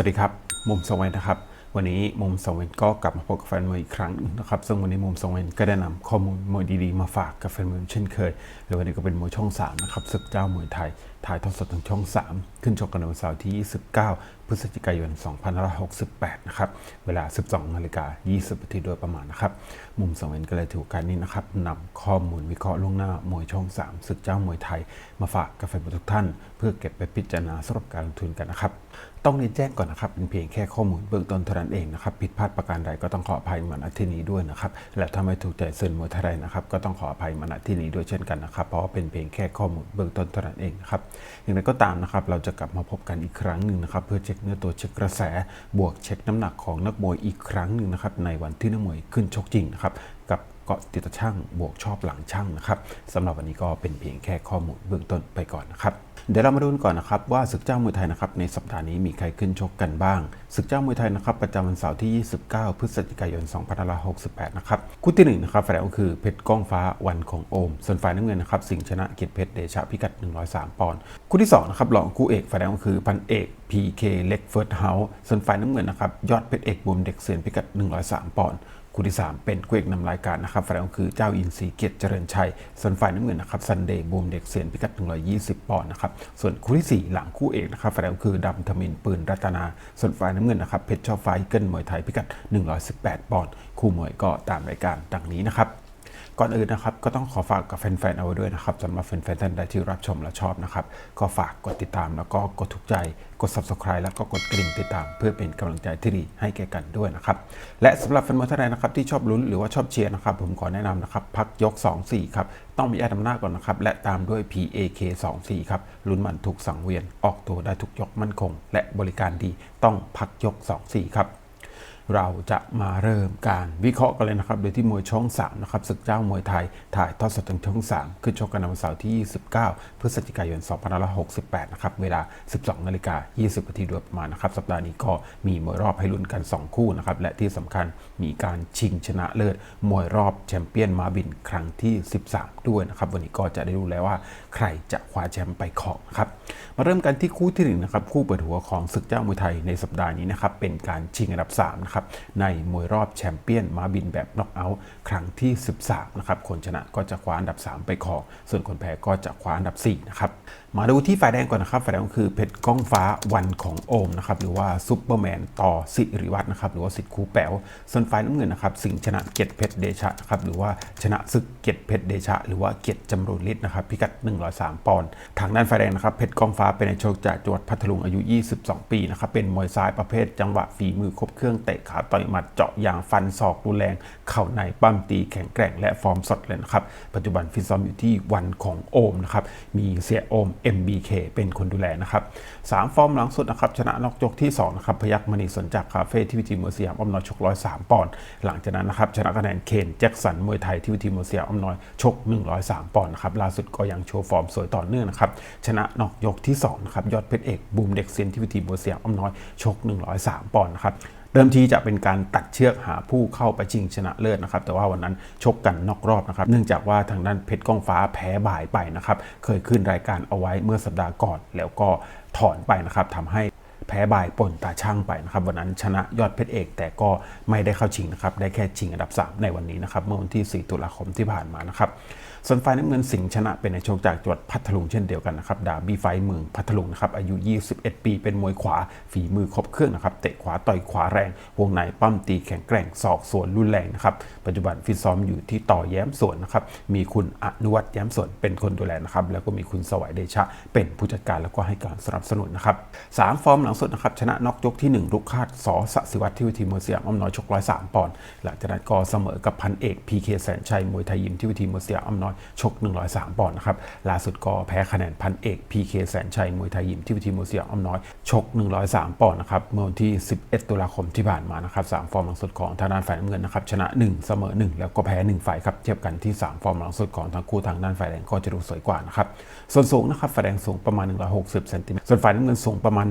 วัสดีครับ มุมสงเวนนะครับ วันนี้มุมสงเวนก็กลับมาพบกับแฟนมวยอีกครั้งนะครับ ซึ่งวันนี้มุมสงเวนก็ได้นำข้อมูลมวยดีๆมาฝากกับแฟนมวยเช่นเคย และวันนี้ก็เป็นมวยช่อง3นะครับศึกเจ้ามวยไทยถ่ายทอดสดทางช่อง 3 ขึ้นชกกันในวันเสาร์ที่ 29 พฤศจิกายน 2568 นะครับ เวลา 12นาฬิกา20นาทีโดยประมาณนะครับ มุมสองเอนก็เลยถือกาสนี้นะครับนำข้อมูลวิเคราะห์ล่วงหน้ามวยช่อง 3 ศึกเจ้ามวยไทย มาฝากกับแฟนบอลทุกท่าน เพื่อเก็บไปพิจารณาสำหรับการลงทุนกันนะครับ ต้องเรียนแจ้งก่อนนะครับ เป็นเพียงแค่ข้อมูลเบื้องต้นเท่านั้นเองนะครับ ผิดพลาดประการใดก็ต้องขออภัยมาณที่นี้ด้วยนะครับ และถ้าไม่ถูกใจเซินมวยไทยนะครับ ก็ต้องขออภัยมาณที่นี้ด้วยเช่นกันนะครับ เพราะเป็นเพียงแค่ข้อมูลเบื้องต้นเท่านั้นเองครับ อย่างไรก็ตามนะครับ เราจะกลับมาพบกันอีกครั้งหนึ่งนะครับเพื่อเช็คเนื้อตัวเช็คกระแส บวกเช็คน้ำหนักของนักมวยอีกครั้งหนึ่งนะครับในวันที่นักมวยขึ้นชกจริงนะครับ กับเกาะติดตช่างบวกชอบหลังช่างนะครับสำหรับวันนี้ก็เป็นเพียงแค่ข้อมูลเบื้องต้นไปก่อนนะครับเดี๋ยวเรามาดูกันก่อนนะครับว่าศึกเจ้ามวยไทยนะครับในสัปดาห์นี้มีใครขึ้นชกกันบ้างศึกเจ้ามวยไทยนะครับประจำวันเสาร์ที่ 29 พฤศจิกายน 2568 นะครับคู่ที่หนึ่งนะครับฝ่ายแรกก็คือเพชรก้องฟ้าวันของโอม ส่วนฝ่ายน้ำเงินนะครับสิงห์ชนะเกียรติเพชรเดชะพิกัด 103 ปอนด์คู่ที่สองนะครับรองคู่เอกฝ่ายแรกก็คือพันเอก PK เล็กเฟิร์สเฮาส์ส่วนฝ่ายน้ำเงินนะครับยอดเพชรเอกบุมเด็กเสือนพิกัด 103 ปอนด์ คู่ที่ 3 เป็นคู่เอกนำรายการนะครับฝ่ายแรกคือเจ้าอินทรีเกียรติเจริญชัย ส่วนฝ่ายน้ำเงินนะครับซันเดย์บูมเด็กเซียนพิกัด 120 ปอนด์นะครับ ส่วนคู่ที่ 4 หลังคู่เอกนะครับฝ่ายแรกคือดำธมินปืนรัตนา ส่วนฝ่ายน้ำเงินนะครับเพชรชอบไฟเกิลมวยไทยพิกัด 118 ปอนด์คู่มวยก็ตามรายการดังนี้นะครับ ก่อนอื่นนะครับก็ต้องขอฝากกับแฟนๆเอาไว้ด้วยนะครับสำหรับแฟนๆท่านใดที่รับชมและชอบนะครับ ก็ฝากกดติดตามแล้วก็กดถูกใจ กด subscribe แล้วก็กดกริ่งติดตาม เพื่อเป็นกำลังใจที่ดีให้แก่กันด้วยนะครับ และสำหรับแฟนมวยท่านใดนะครับที่ชอบลุ้นหรือว่าชอบเชียร์นะครับ ผมขอแนะนำนะครับพักยก 2-4ครับต้องมีแอดนำหน้าก่อนนะครับ และตามด้วย PAK 2-4ครับลุ้นมันทุกสังเวียน ออกตัวได้ทุกยกมั่นคง และบริการดีต้องพักยก 2-4ครับ เราจะมาเริ่มการวิเคราะห์กันเลยนะครับ โดยที่มวยช่อง 3 นะครับศึกเจ้ามวยไทย ถ่ายทอดสดทางช่อง3ขึ้นชกกันในวันเสาร์ที่ 29 พฤศจิกายน 2568 นะครับ เวลา 12 นาฬิกา 20 นาทีโดยประมาณนะครับ สัปดาห์นี้ก็มีมวยรอบให้ลุ้นกัน 2 คู่นะครับ และที่สำคัญมีการชิงชนะเลิศ มวยรอบแชมเปี้ยนมาบินครั้งที่ 13 ด้วยนะครับ วันนี้ก็จะได้รู้แล้วว่าใครจะคว้าแชมป์ไปครองครับ มาเริ่มกันที่คู่ที่หนึ่งนะครับ คู่เปิดหัวของศึกเจ้ามวยไทยในสัปดาห์นี้นะครับ เป็นการชิงอันดับ3นะครับในมวยรอบแชมเปี้ยนมาบินแบบน็อกเอาท์ครั้งที่ 13นะครับคนชนะก็จะคว้าอันดับ 3 ไปครองส่วนคนแพ้ก็จะคว้าอันดับ4นะครับมาดูที่ฝ่ายแดงก่อนนะครับฝ่ายแดงก็คือเพชรก้องฟ้าวันของโอมนะครับหรือว่าซุปเปอร์แมนต่อสิริวัฒน์นะครับหรือว่าสิทธิ์คูแป๋วส่วนฝ่ายน้ำเงินนะครับสิงห์ชนะเกียรติเพชรเดชะนะครับหรือว่าชนะศึกเกียรติเพชรเดชะ หรือว่าเกียรติจำรูนฤทธิ์นะครับพิกัด 103 ปอนด์ทางด้านฝ่ายแดงนะครับเพชรก้องฟ้าเป็นนักชกจากจังหวัดพัทลุงอายุ 22 ปีนะครับเป็นมวยซ้ายประเภทจังหวะฝีมือครบเครื่องเตะขาต่อยหมัดเจาะยางฟันศอกรุนแรงเข่าในปั้มตีแข็งแกร่งและฟอร์มสดเลยนะครับปัจจุบันฟิตซ้อมอยู่ที่วันของโอมนะครับมีเสียโอม MBK เป็นคนดูแลนะครับสามฟอร์มหลังสุดนะครับชนะนอกยกที่2นะครับพยักมณีสนจากคาเฟ่ที่วิธีมวยสยามอ้อมน้อยชก103ปอนด์หลังจากนั้นนะครับชนะคะแนนเคนแจ็คสันมวยไทยที่วิธีมวยสยามอ้อมน้อยชก 103 ปอนด์นะครับล่าสุดก็ยังโชว์ฟอร์มสวยต่อเนื่องนะครับชนะนอกยกที่2นะครับยอดเพชรเอกบูมเด็กเซียนที่วิธีมวยสยามอ้อมน้อยชก 103 ปอนด์นะครับ ดิมทีจะเป็นการตัดเชือกหาผู้เข้าไปชิงชนะเลิศนะครับ แต่ว่าวันนั้นชกกันนอกรอบนะครับ เนื่องจากว่าทางด้านเพชรก้องฟ้าแพ้บ่ายไปนะครับ เคยขึ้นรายการเอาไว้เมื่อสัปดาห์ก่อน แล้วก็ถอนไปนะครับทำให้ แพ้บ่ายป่นตาช่างไปนะครับวันนั้นชนะยอดเพชรเอก แต่ก็ไม่ได้เข้าชิงนะครับได้แค่ชิงอันดับ 3 ในวันนี้นะครับเมื่อวันที่ 4 ตุลาคมที่ผ่านมานะครับส่วนฝ่ายน้ำเงินสิงห์ชนะเป็นในโชคจากจังหวัดพัทลุงเช่นเดียวกันนะครับดาบี้ไฟเมืองพัทลุงนะครับอายุ 21 ปีเป็นมวยขวาฝีมือครบเครื่องนะครับเตะขวาต่อยขวาแรง วงในปั้มตีแข็งแกร่งศอกสวนรุนแรงนะครับปัจจุบันฟิตซ้อมอยู่ที่ต่อแย้มสวนนะครับมีคุณอนุวัฒน์แย้มสวนเป็นคนดูแลนะครับแล้วก็มีคุณสวัยเดชะ เป็นผู้จัดการแล้วก็ให้การสนับสนุนนะครับสามฟอร์มหลังสุดนะครับชนะน็อกยกที่ 1 ลูกคาดสอสศิวัตรที่วิธีมวยสยามอ้อมน้อยชก103ปอนด์หลังจากนั้นก็เสมอกับพันเอกพีเคแสนชัยมวยไทยยิมที่วิธีมวยสยามอ้อมน้อยชก 103 ปอนด์นะครับล่าสุดก็แพ้คะแนนพันเอกพีเคแสนชัยมวยไทยยิมที่วิธีมวยสยามอ้อมน้อยชก 103 ปอนด์นะครับเมื่อวันที่ 11 ตุลาคมที่ผ่านมานะครับสามฟอร์มหลังสุดของทางด้านฝ่ายน้ำเงินนะครับชนะ 1 เสมอ 1 แล้วก็แพ้ 1 ฝ่ายครับเทียบกันที่ 3 ฟอร์มหลังสุดของทั้งคู่ทางด้านฝ่ายแดงก็จะดูสวยกว่านะครับส่วนสูงนะครับฝ่ายแดงสูงประมาณ 160เซนติเมตรส่วนฝ่ายน้ำเงินสูงประมาณ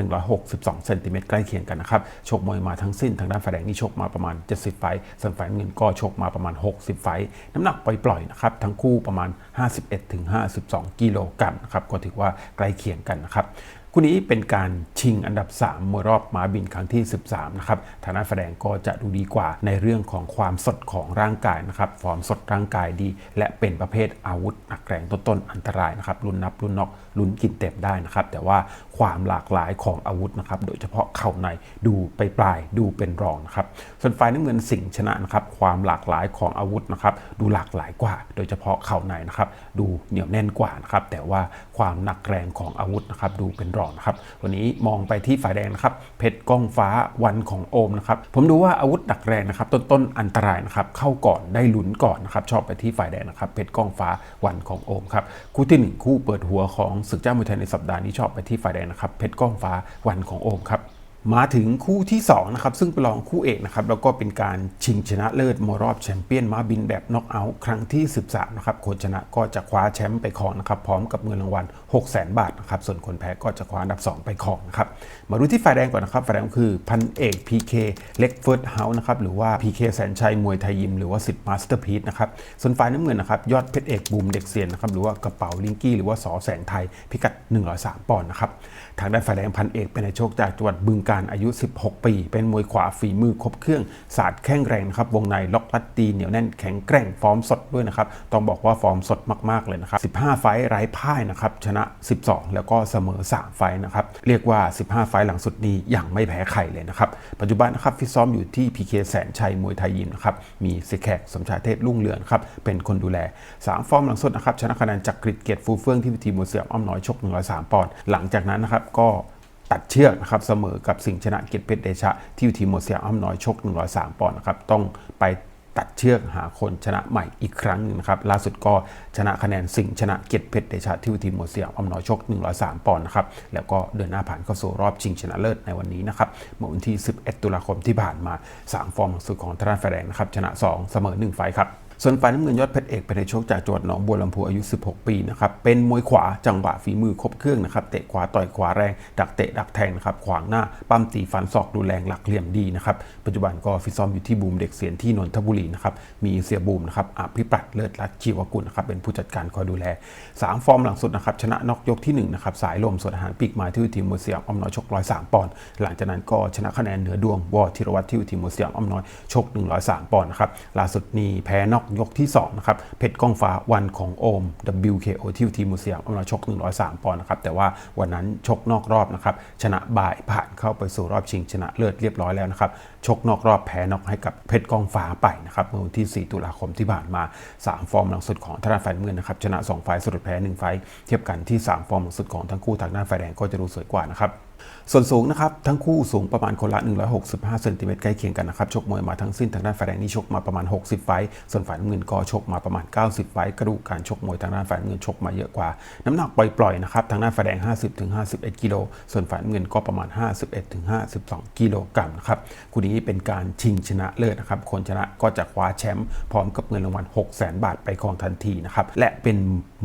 12 เซนติเมตรใกล้เคียงกันนะครับ ชกมวยมาทั้งสิ้นทางด้านฝ่ายแดงนี่ชกมาประมาณ 70 ไฟส่วนฝ่ายเงินก็ชกมาประมาณ 60 ไฟน้ำหนักปล่อยๆนะครับ ทั้งคู่ประมาณ 51-52 กิโลกรัมครับ ก็ถือว่าใกล้เคียงกันนะครับคู่นี้เป็นการชิงอันดับ 3 มวยรอบม้าบินครั้งที่ 13 นะครับ ฐานะแสดงก็จะดูดีกว่าในเรื่องของความสดของร่างกายนะครับ ฟอร์มสดร่างกายดี และเป็นประเภทอาวุธหนักแรงต้นๆอันตรายนะครับ รุ่นนับรุ่นนอกลุ้นกินเต็มได้นะครับ แต่ว่า ความหลากหลายของอาวุธนะครับ โดยเฉพาะเข่าในดูไปปลายดูเป็นรองนะครับ ส่วนฝ่ายน้ำเงินสิงห์ชนะนะครับ ความหลากหลายของอาวุธนะครับ ดูหลากหลายกว่า โดยเฉพาะเข่าในนะครับ ดูเหนียวแน่นกว่านะครับ แต่ว่าความหนักแรงของอาวุธนะครับ ดูเป็นรองนะครับ วันนี้มองไปที่ฝ่ายแดงนะครับ เพชรก้องฟ้าวันของโอมนะครับ ผมดูว่าอาวุธหนักแรงนะครับ ต้นๆอันตรายนะครับ เข้าก่อนได้ลุ้นก่อนนะครับ ชอบไปที่ฝ่ายแดงนะครับ เพชรก้องฟ้าวันของโอมครับ คู่ที่หนึ่งคู่เปิดหัวของศึกเจ้ามวยไทยในสัปดาห์นี้ชอบไปที่ฝ่ายแดงนะครับเพชรก้องฟ้าวันของโอมครับมาถึงคู่ที่2นะครับซึ่งเป็นรองคู่เอกนะครับแล้วก็เป็นการชิงชนะเลิศมวยรอบแชมเปี้ยนม้าบินแบบน็อกเอาท์ครั้งที่ 13นะครับคนชนะก็จะคว้าแชมป์ไปครองนะครับพร้อมกับเงินรางวัล 6 0 0 0 0 0 บาทนะครับส่วนคนแพ้ก็จะคว้าอันดับ 2 ไปครองนะครับมาดูที่ฝ่ายแดงก่อนนะครับฝ่ายแดงคือพันเอก PK เล็กเฟิร์สเฮาส์นะครับหรือว่า PK แสนชัยมวยไทยยิมหรือว่าสิทธิ์มาสเตอร์พีซนะครับส่วนฝ่ายน้ำเงินนะครับยอดเพชรเอกบูมเด็กเซียนนะครับหรือว่ากระเป๋าลิงกี้หรือว่าสอแสงไทยพิกัด 103ปอนด์นะครับ ทางด้านฝ่ายแดงพันเอกเป็นนายโชคจากจังหวัดบึงการอายุ 16 ปี เป็นมวยขวาฝีมือครบเครื่องศาสตร์แข้งแรงนะครับวงในล็อกลัดตีเหนียวแน่นแข็งแกร่งฟอร์มสดด้วยนะครับต้องบอกว่าฟอร์มสดมากๆเลยนะครับ 15 ไฟไร้พ่ายนะครับชนะ 12 แล้วก็เสมอ 3 ไฟนะครับเรียกว่า 15 ไฟหลังสุดนี้ยังไม่แพ้ใครเลยนะครับปัจจุบันนะครับฟิตซ้อมอยู่ที่ PK แสนชัยมวยไทยยิมนะครับมีเสกแขกสมชายเทศรุ่งเรืองครับเป็นคนดูแล 3 ฟอร์มหลังสุดนะครับชนะคะแนนจากกริดเกียรติฟูเฟื่องที่วิธีมวยเสือมอ้อมน้อยชก103ปอนด์หลังจากนั้นนะครับก็ตัดเชือกนะครับเสมอกับสิงชนะเกียรติเพชรเดชะ ที่ทีมโมเซียอ้อมน้อยชก 103 ปอนด์นะครับต้องไปตัดเชือกหาคนชนะใหม่อีกครั้งหนึงนะครับล่าสุดก็ชนะคะแนนสิงชนะเกียรติเพชรเดชะที่ทีมโมเซียอ้อมน้อยชก 103 ปอนด์นะครับแล้วก็เดินหน้าผ่านเข้าสู่รอบชิงชนะเลิศในวันนี้นะครับเมื่อวันที่ 11 ตุลาคมที่ผ่านมา 3 ฟอร์มสุดของทางด้านไฟแดงนะครับชนะ 2 เสมอ 1 ไฟครับ ส่วนฝ่ายน้ำเงินยอดเพชรเอกเป็นในโชคจากจังหวัดหนองบัวลำพูอายุ 16 ปีนะครับ เป็นมวยขวาจังหวะฝีมือครบเครื่องนะครับ เตะขวาต่อยขวาแรง ดักเตะดักแทงนะครับ ขวางหน้า ปั้มตีฟันศอกดูแรงหลักเหลี่ยมดีนะครับ ปัจจุบันก็ฟิตซ้อมอยู่ที่บูมเด็กเสียนที่นนทบุรีนะครับ มีเสียบูมนะครับอภิปรัตเลิศรัตชีวกุลนะครับ เป็นผู้จัดการคอยดูแล 3 ฟอร์มหลังสุดนะครับ ชนะน็อกยกที่1นะครับ สายลมส่วนอาหารปีกมาที่ทีมมวยเสียงอ้อมน้อยชก103ปอนด์ หลังจากนั้นก็ชนะคะแนนเหนือดวงวอธิรวัตรที่ทีมมวยเสียงอ้อมน้อยชก 103ปอนด์นะครับ ล่าสุดนี้แพ้น็อกยกที่ 2 นะครับ เพชรก้องฟ้าวันของโอม WKO ที่ทีมมวยเสียงอ้อมน้อยชก 103 ปอนด์นะครับ แต่ว่าวันนั้นชกนอกรอบนะครับ ชนะบ่ายผ่านเข้าไปสู่รอบชิงชนะเลิศเรียบร้อยแล้วนะครับ ชกนอกรอบแพ้นอกให้กับเพชรกองฟ้าไปนะครับเมื่อวันที่ 4 ตุลาคมที่ผ่านมา 3 ฟอร์มหลังสุดของทางด้านฝ่ายน้ำเงินนะครับชนะ 2 ไฟล์สรุปแพ้ 1 ไฟล์เทียบกันที่ 3 ฟอร์มหลังสุดของทั้งคู่ทางด้านฝ่ายแดงก็จะดูสวยกว่านะครับ ส่วนสูงนะครับทั้งคู่สูงประมาณคนละ 165เซนติเมตรใกล้เคียงกันนะครับชกมวยมาทั้งสิ้นทางด้านฝ่ายแดงนี่ชกมาประมาณ 60 ไฟส่วนฝ่ายน้ำเงินก็ชกมาประมาณ 90 ไฟกระดูกการชกมวยทางด้านฝ่ายน้ำเงินชกมาเยอะกว่า น้ำหนักปล่อยๆนะครับทางด้านฝ่ายแดง 50ถึง51 กิโลส่วนฝ่ายน้ำเงินก็ประมาณ 51ถึง52 กิโลกรัมนะครับคู่นี้เป็นการชิงชนะเลิศนะครับคนชนะก็จะคว้าแชมป์พร้อมกับเงินรางวัล6 0 0 0 0 0 บาทไปครองทันทีนะครับและเป็น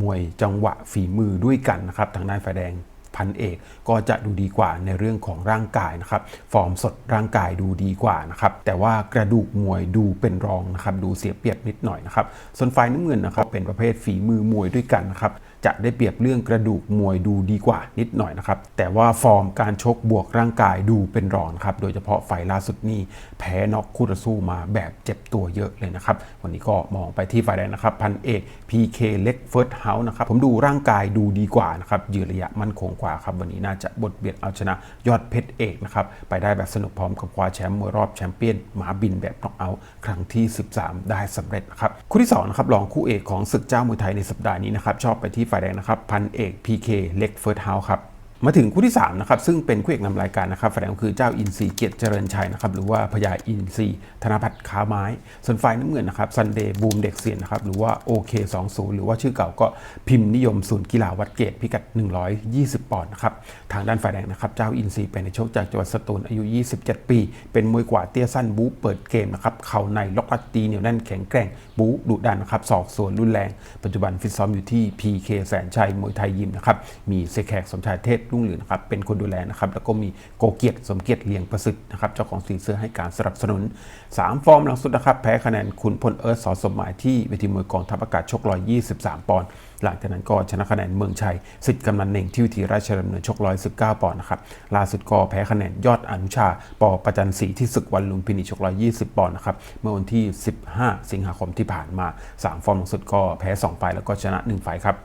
มวยจังหวะฝีมือด้วยกันนะครับทางด้านฝ่ายแดง พันเอก ก็จะดูดีกว่าในเรื่องของร่างกายนะครับฟอร์มสดร่างกายดูดีกว่านะครับแต่ว่ากระดูกมวยดูเป็นรองนะครับดูเสียเปรียบนิดหน่อยนะครับส่วนฝ่ายน้ำเงินนะครับเป็นประเภทฝีมือมวยด้วยกันนะครับ จะได้เปรียบเรื่องกระดูกมวยดูดีกว่านิดหน่อยนะครับ แต่ว่าฟอร์มการชกบวกร่างกายดูเป็นรองครับ โดยเฉพาะไฟล์ล่าสุดนี้แพ้น็อกคู่ต่อสู้มาแบบเจ็บตัวเยอะเลยนะครับ วันนี้ก็มองไปที่ฝ่ายแดงนะครับ พันเอก PK เล็กเฟิร์สเฮาส์นะครับ ผมดูร่างกายดูดีกว่านะครับ ยืนระยะมั่นคงกว่าครับ วันนี้น่าจะบทเบียดเอาชนะยอดเพชรเอกนะครับ ไปได้แบบสนุกพร้อมกับคว้าแชมป์มวยรอบแชมเปี้ยนหมาบินแบบน็อกเอาท์ครั้งที่ 13 ได้สำเร็จนะครับ คู่ที่2นะครับรองคู่เอกของศึกเจ้ามวยไทยในสัปดาห์นี้นะครับชอบไปที่ฝ่ายแดงนะครับ พันเอก PK เล็กเฟิร์สเฮาส์ครับ มาถึงคู่ที่ 3 นะครับ ซึ่งเป็นคู่เอกนำรายการนะครับฝ่ายแดงคือเจ้าอินซีเกียรติเจริญชัยนะครับ หรือว่าพญาอินซีธนพัฒน์ขาไม้ ส่วนฝ่ายน้ำเงินนะครับซันเดย์บูมเด็กเสียนนะครับ หรือว่า OK20 หรือว่าชื่อเก่าก็พิมพ์นิยมศูนย์กีฬาวัดเกตพิกัด 120 ปอนด์นะครับ ทางด้านฝ่ายแดงนะครับ เจ้าอินซีเป็นในโชคจากจังหวัดสตูลอายุ 27 ปี เป็นมวยกว่าเตี้ยสั้นบู๊เปิดเกมนะครับ เข่าในล็อกลัดตีเหนียวแน่นแข็งแกร่งบู๊ดุดันนะครับศอกส่วนรุนแรง ปัจจุบันฟิตซ้อมอยู่ที่ PK แสนชัยมวยไทยยิมนะครับ มีเซแขกสมชายเทศรุ่งเรืองนะครับเป็นคนดูแลนะครับแล้วก็มีโกเกียรติสมเกียรติเลียงประสิทธิ์นะครับเจ้าของสีเสื้อให้การสนับสนุน 3 ฟอร์มหลังสุดนะครับแพ้คะแนนคุณพลเอิร์ธสอสมหมายที่เวทีมวยกองทัพอากาศชก123ปอนด์หลังจากนั้นก็ชนะคะแนนเมืองชัยสิทธิ์กำนันเน่งที่วิธีราชดำเนินชก119ปอนด์นะครับล่าสุดก็แพ้คะแนนยอดอนุชาปอประจันศรีที่ศึกวันลุมพินีชก120ปอนด์นะครับเมื่อวันที่ 15 สิงหาคมที่ผ่านมา 3 ฟอร์มหลังสุดก็แพ้2ไฟแล้วก็ชนะ1ไฟครับ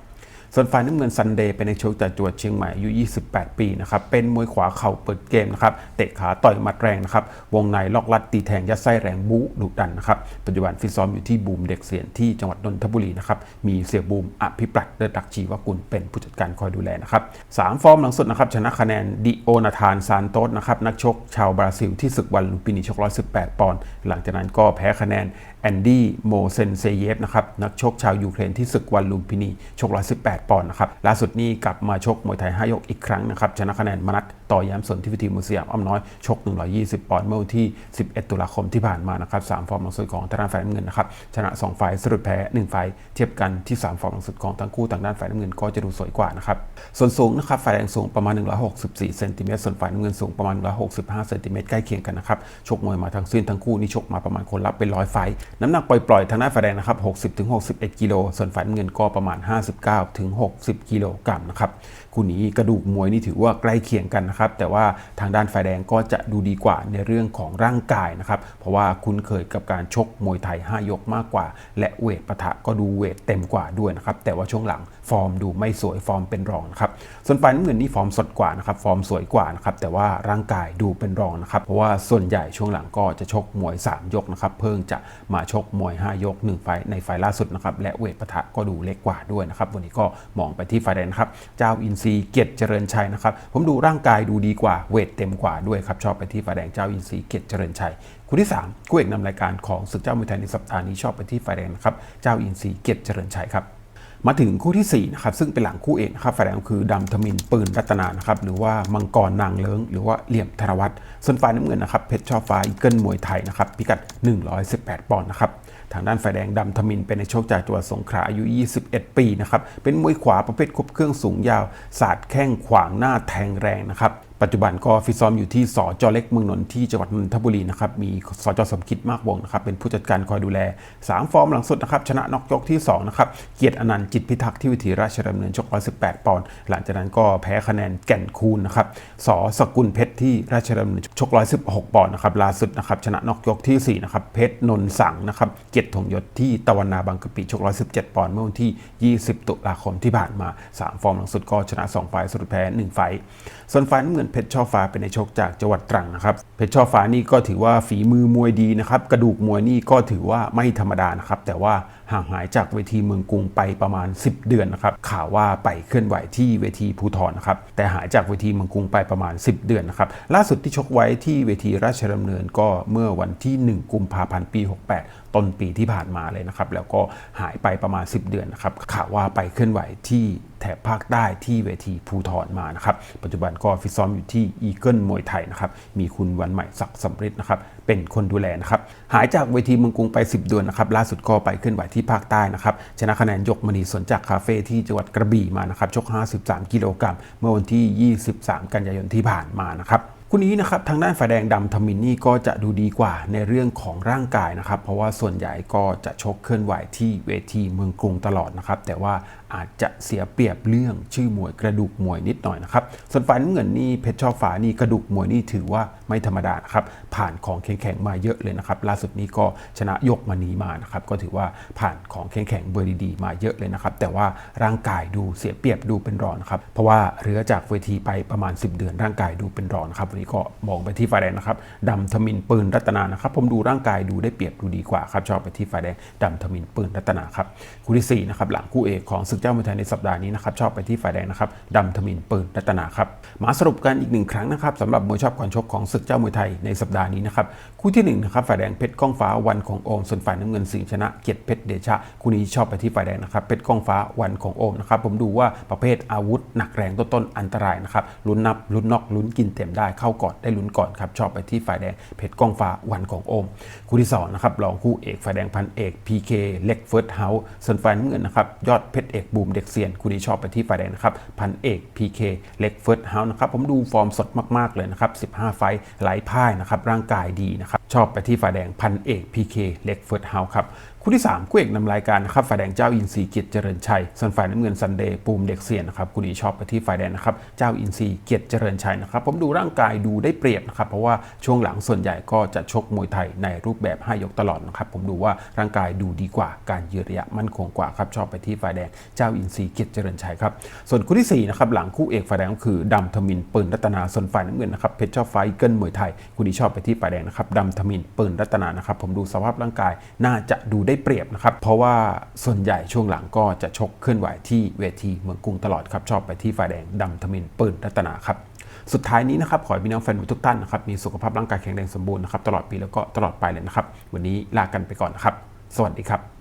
ส่วนฝ่ายน้ำเงินซันเดย์เป็นในกชกจากจังหวัดเชียงใหม่อายุ 28 ปีนะครับ เป็นมวยขวาเข่าเปิดเกมนะครับ เตะขาต่อยหมัดแรงนะครับ วงในล็อกลัดตีแทงยัดไส้แรงบู๊ดุดันนะครับ ปัจจุบันฟิตซ้อมอยู่ที่บูมเด็กเสียนที่จังหวัดนนทบุรีนะครับ มีเสียบูมอภิปรัตน์เลิศดักชีวกุลเป็นผู้จัดการคอยดูแลนะครับสามฟอร์มหลังสุดนะครับชนะคะแนนดิโอนาธานซานโตสนะครับนักชกชาวบราซิลที่ศึกวันลุมพินีชก118 ปอนด์หลังจากนั้นก็แพ้คะแนน อนดี้โมเซนเซเยฟนะครับนักชกชาวยูเครนที่ศึกวันลุมพินี ชก 118 ปอนด์นะครับล่าสุดนี้กลับมาชกมวยไทย 5 ยกอีกครั้งนะครับชนะคะแนนมนัดต่อย้ำสนที่วิธีมุสยามอ้อมน้อย ชก 120 ปอนด์เมื่อวันที่ 11 ตุลาคมที่ผ่านมานะครับ3ฟอร์มหลังสุดของทางด้านฝ่ายน้ำเงินนะครับชนะ2ไฟล์สรุปแพ้1ไฟล์เทียบกันที่ 3 ฟอร์มหลังสุดของทั้งคู่ทางด้านฝ่ายน้ำเงินก็จะดูสวยกว่านะครับส่วนสูงนะครับฝ่ายแดงสูงประมาณ 164 เซนติเมตรส่วนฝ่ายน้ำเงินสูงประมาณ 165 เซนติเมตรใกล้เคียงกันนะครับชกมวยมาทั้งสิ้นทั้งคู่นี่ชกมาประมาณคนละเป็นร้อยไฟน้ำหนักปล่อยๆทางด้านฝ่ายแดงนะครับ 60ถึง61 กิโล ส่วนฝ่ายน้ำเงินก็ประมาณ 59ถึง60 กิโลกรัมนะครับ คู่นี้กระดูกมวยนี่ถือว่าใกล้เคียงกันนะครับ แต่ว่าทางด้านฝ่ายแดงก็จะดูดีกว่าในเรื่องของร่างกายนะครับ เพราะว่าคุ้นเคยกับการชกมวยไทย 5 ยกมากกว่า และเวทปะทะก็ดูเวทเต็มกว่าด้วยนะครับ แต่ว่าช่วงหลังฟอร์มดูไม่สวยฟอร์มเป็นรองนะครับ ส่วนฝ่ายน้ำเงินนี่ฟอร์มสดกว่านะครับ ฟอร์มสวยกว่านะครับ แต่ว่าร่างกายดูเป็นรองนะครับ เพราะว่าส่วนใหญ่ช่วงหลังก็จะชกมวย 3 ยกนะครับ เพิ่งจะมาชกมวย 5 ยก 1 ไฟในไฟล่าสุดนะครับและเวทปะทะก็ดูเล็กกว่าด้วยนะครับวันนี้ก็มองไปที่ไฟแดงครับเจ้าอินซีเกียรติเจริญชัยนะครับผมดูร่างกายดูดีกว่าเวทเต็มกว่าด้วยครับชอบไปที่ไฟแดงเจ้าอินซีเกียรติเจริญชัยคู่ที่3คู่เอกนำรายการของศึกเจ้ามวยไทยในสัปดาห์นี้ชอบไปที่ไฟแดงนะครับเจ้าอินซีเกียรติเจริญชัยครับ มาถึงคู่ที่4นะครับซึ่งเป็นหลังคู่เอกนะครับฝ่ายแดงคือดำทมินปืนรัตนานะครับหรือว่ามังกรนางเลิงหรือว่าเหลี่ยมธนวัฒน์ส่วนฝ่ายน้ำเงินนะครับเพชรช่อฟ้าอีเกิลมวยไทยนะครับพิกัด 118 ปอนด์นะครับทางด้านฝ่ายแดงดำทมินเป็นในโชคจากจังหวัดสงขลาอายุ 21 ปีนะครับเป็นมวยขวาประเภทครบเครื่องสูงยาวสาดแข้งขวางหน้าแทงแรงนะครับ ปัจจุบันก็ฟิตซ้อมอยู่ที่สจเล็กเมืองนนท์ที่จังหวัดนนทบุรีนะครับ มีสจสมคิดมากวงนะครับ เป็นผู้จัดการคอยดูแล 3 ฟอร์มหลังสุดนะครับ ชนะนอกยกที่2นะครับ เกียรติอนันต์จิตพิทักษ์ที่วิถีราชดำเนินชก118 ปอนด์ หลังจากนั้นก็แพ้คะแนนแก่นคูณนะครับสสกุลเพชรที่ราชดำเนินชก116 ปอนด์นะครับ ล่าสุดนะครับชนะนอกยกที่4นะครับ เพชรนนท์สังนะครับ เกียรติธงยศที่ตะวันนาบางกะปิชก117 ปอนด์เมื่อวันที่ 20 ตุลาคมที่ผ่านมา 3 ฟอร์มหลังสุดก็ชนะ 2 ไฟล์สรุปแพ้ 1 ไฟล์ส่วนฝ่ายน้ำเงินเพชรช่อฟ้าเป็นในชกจากจังหวัดตรังนะครับเพชรช่อฟ้านี่ก็ถือว่าฝีมือมวยดีนะครับกระดูกมวยนี่ก็ถือว่าไม่ธรรมดานะครับแต่ว่าห่างหายจากเวทีเมืองกรุงไปประมาณ 10 เดือนนะครับข่าวว่าไปเคลื่อนไหวที่เวทีภูทรนะครับแต่หายจากเวทีเมืองกรุงไปประมาณ 10 เดือนนะครับล่าสุดที่ชกไว้ที่เวทีราชดำเนินก็เมื่อวันที่ 1 กุมภาพันธ์ปี 68ต้นปีที่ผ่านมาเลยนะครับ แล้วก็หายไปประมาณ 10 เดือนนะครับข่าวว่าไปเคลื่อนไหวที่แถบภาคใต้ที่เวทีภูทรมานะครับ ปัจจุบันก็ฟิตซ้อมอยู่ที่อีเกิลมวยไทยนะครับ มีคุณวันใหม่ศักดิ์สำริดนะครับ เป็นคนดูแลนะครับ หายจากเวทีเมืองกรุงไป 10เดือนนะครับ ล่าสุดก็ไปเคลื่อนไหวที่ภาคใต้นะครับ ชนะคะแนนยกมณีสนจากคาเฟ่ที่จังหวัดกระบี่มานะครับ ชก 53 กิโลกรัมเมื่อวันที่ 23 กันยายนที่ผ่านมานะครับ คู่นี้นะครับทางด้านฝ่ายแดงดำทมินนี่ก็จะดูดีกว่าในเรื่องของร่างกายนะครับ เพราะว่าส่วนใหญ่ก็จะชกเคลื่อนไหวที่เวทีเมืองกรุงตลอดนะครับ แต่ว่าอาจจะเสียเปรียบเรื่องชื่อมวยกระดูกมวยนิดหน่อยนะครับ ส่วนฝ่ายน้ำเงินนี่เพชรช่อฟ้านี่กระดูกมวยนี่ถือว่าไม่ธรรมดานะครับ ผ่านของแข็งๆมาเยอะเลยนะครับ ล่าสุดนี้ก็ชนะยกมณีมานะครับ ก็ถือว่าผ่านของแข็งๆเบอร์ดีๆมาเยอะเลยนะครับ แต่ว่าร่างกายดูเสียเปรียบดูเป็นรอนครับ เพราะว่าเรือจากเวทีไปประมาณ 10 เดือนร่างกายดูเป็นรอนครับนนี้ก็มองไปที่ฝ่ายแดงนะครับดำทมินปืนรัตนานะครับ ผมดูร่างกายดูได้เปรียบดูดีกว่าครับชอบไปที่ฝ่ายแดงดำทมินปืนรัตนาครับคู่ที่สี่นะครับหลังคู่เอกของศึกเจ้ามวยไทยในสัปดาห์นี้นะครับชอบไปที่ฝ่ายแดงนะครับดำทมินปืนรัตนาครับมาสรุปกันอีกหนึ่งครั้งนะครับสำหรับมวยชอบก่อนชกของศึกเจ้ามวยไทยในสัปดาห์นี้นะครับคู่ที่หนึ่งนะครับฝ่ายแดงเพชรก้องฟ้าวันของโอมส่วนฝ่ายน้ำเงินสิงห์ชนะเกียรติเพชรเดชะคู่นี้ชอบไปที่ฝ่ายแดงนะครับเพชรก้องฟ้าวันของโอมนะครับผมดูว่าประเภทอาวุธหนักแรงต้นๆอันตรายนะครับลุ้นนับลุ้นนอกลุ้นกินเต็มได้เข้าเข้าก่อนได้ลุ้นก่อนครับชอบไปที่ฝ่ายแดงเพชรกองฟ้าวันของโอม คู่ที่สองนะครับรองคู่เอกฝ่ายแดงพันเอก PK เล็กเฟิร์สเฮาส์ส่วนฝ่ายน้ำเงินนะครับยอดเพชรเอกบูมเด็กเซียนคู่นี้ชอบไปที่ฝ่ายแดงนะครับพันเอก PK เล็กเฟิร์สเฮาส์นะครับผมดูฟอร์มสดมากๆเลยนะครับ15 ไฟท์ไหลพ่ายนะครับร่างกายดีนะครับชอบไปที่ฝ่ายแดงพันเอก PK เล็กเฟิร์สเฮาส์ครับคู่ที่3คู่เอกนำรายการนะครับฝ่ายแดงเจ้าอินทรีย์เกียรติเจริญชัย ส่วนฝ่ายน้ำเงินซันเดย์ปูมเด็กเสียนนะครับคู่นี้ชอบไปที่ฝ่ายแดงนะครับเจ้าอินทรีย์เกียรติเจริญชัยนะครับผมดูร่างกายดูได้เปรียบนะครับเพราะว่าช่วงหลังส่วนใหญ่ก็จะชกมวยไทยในรูปแบบ5ยกตลอดนะครับผมดูว่าร่างกายดูดีกว่าการยืนระยะมั่นคงกว่าครับชอบไปที่ฝ่ายแดงเจ้าอินทรีย์เกียรติเจริญชัยครับส่วนคู่ที่สี่นะครับหลังคู่เอกฝ่ายแดงก็คือดำทมินปืนรัตนาส่วนฝ่ายน้ำเงินนะครับเพชรเจ้าไฟเกิลมวยไทยคู่นี้ชอบไปที่ฝ่ายแดงนะครับดำทมินปืนรัตนานะครับผมดูสภาพร่างกายน่าจะดูได้เปรียบนะครับ เพราะว่าส่วนใหญ่ช่วงหลังก็จะชกเคลื่อนไหวที่เวทีเมืองกรุงตลอดครับ ชอบไปที่ฝ่ายแดงดำทมินปืนรัตนาครับสุดท้ายนี้นะครับ ขอให้พี่น้องแฟนมวยทุกท่านนะครับ มีสุขภาพร่างกายแข็งแรงสมบูรณ์นะครับ ตลอดปีแล้วก็ตลอดไปเลยนะครับ วันนี้ลากันไปก่อนนะครับ สวัสดีครับ